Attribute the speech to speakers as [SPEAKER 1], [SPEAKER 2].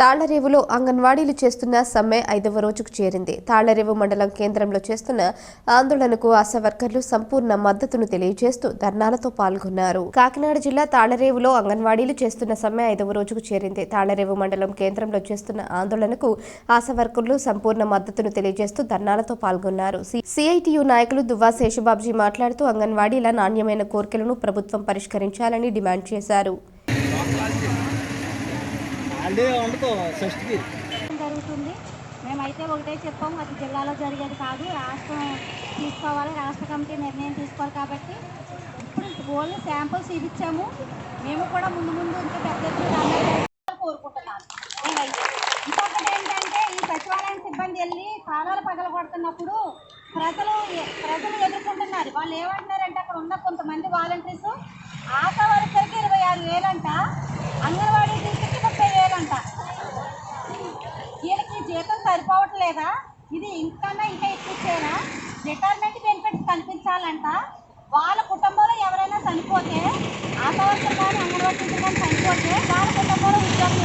[SPEAKER 1] తాళ్ళరేవులో అంగన్వాడీలు చేస్తున్న సమ్మె ఐదవ రోజుకు చేరింది. తాళ్ళరేవు మండలం కేంద్రంలో చేస్తున్న ఆందోళనకు ఆశా వర్కర్లు సంపూర్ణ మద్దతును తెలియజేస్తూ ధర్నాలతో పాల్గొన్నారు. కాకినాడ జిల్లా తాళ్ళరేవులో అంగన్వాడీలు చేస్తున్న సమ్మె ఐదవ రోజుకు చేరింది. తాళ్ళరేవు మండలం కేంద్రంలో చేస్తున్న ఆందోళనకు ఆశా వర్కర్లు సంపూర్ణ మద్దతును తెలియజేస్తూ ధర్నాలతో పాల్గొన్నారు. సి- సిఐటియు నాయకులు దువ్వా శేషబాబ్జీ మాట్లాడుతూ అంగన్వాడీల నాణ్యమైన కోరికలను ప్రభుత్వం పరిష్కరించాలని డిమాండ్ చేశారు.
[SPEAKER 2] జరుగుతుంది? మేమైతే ఒకటే చెప్పాము అది జిల్లాలో జరిగేది కాదు రాష్ట్రం తీసుకోవాలి రాష్ట్ర కమిటీ నిర్ణయం తీసుకోవాలి కాబట్టి ఇప్పుడు ఓన్లీ శాంపుల్స్ ఇచ్చాము మేము కూడా ముందు ముందు ఇంకా పెద్ద కోరుకుంటున్నాను ఇంకొకటి ఏంటంటే ఈ సచివాలయం సిబ్బంది వెళ్ళి తాళాలు పగలగొడుతున్నప్పుడు ప్రజలు ప్రజలు ఎదుర్కొంటున్నారు. వాళ్ళు ఏమంటున్నారంటే అక్కడ ఉన్న కొంతమంది వాలంటీర్స్ ఆశా వర్కర్కి ఇరవై ఆరు సరిపోవట్లేదా? ఇది ఇంకన్నా ఇంకా ఎక్కువ చేయరా రిటైర్మెంట్ బెనిఫిట్స్ కనిపించాలంట. వాళ్ళ కుటుంబంలో ఎవరైనా చనిపోతే ఆశా కానీ అంగన్వాడీ కానీ చనిపోతే వాళ్ళ కుటుంబంలో ఉద్యోగం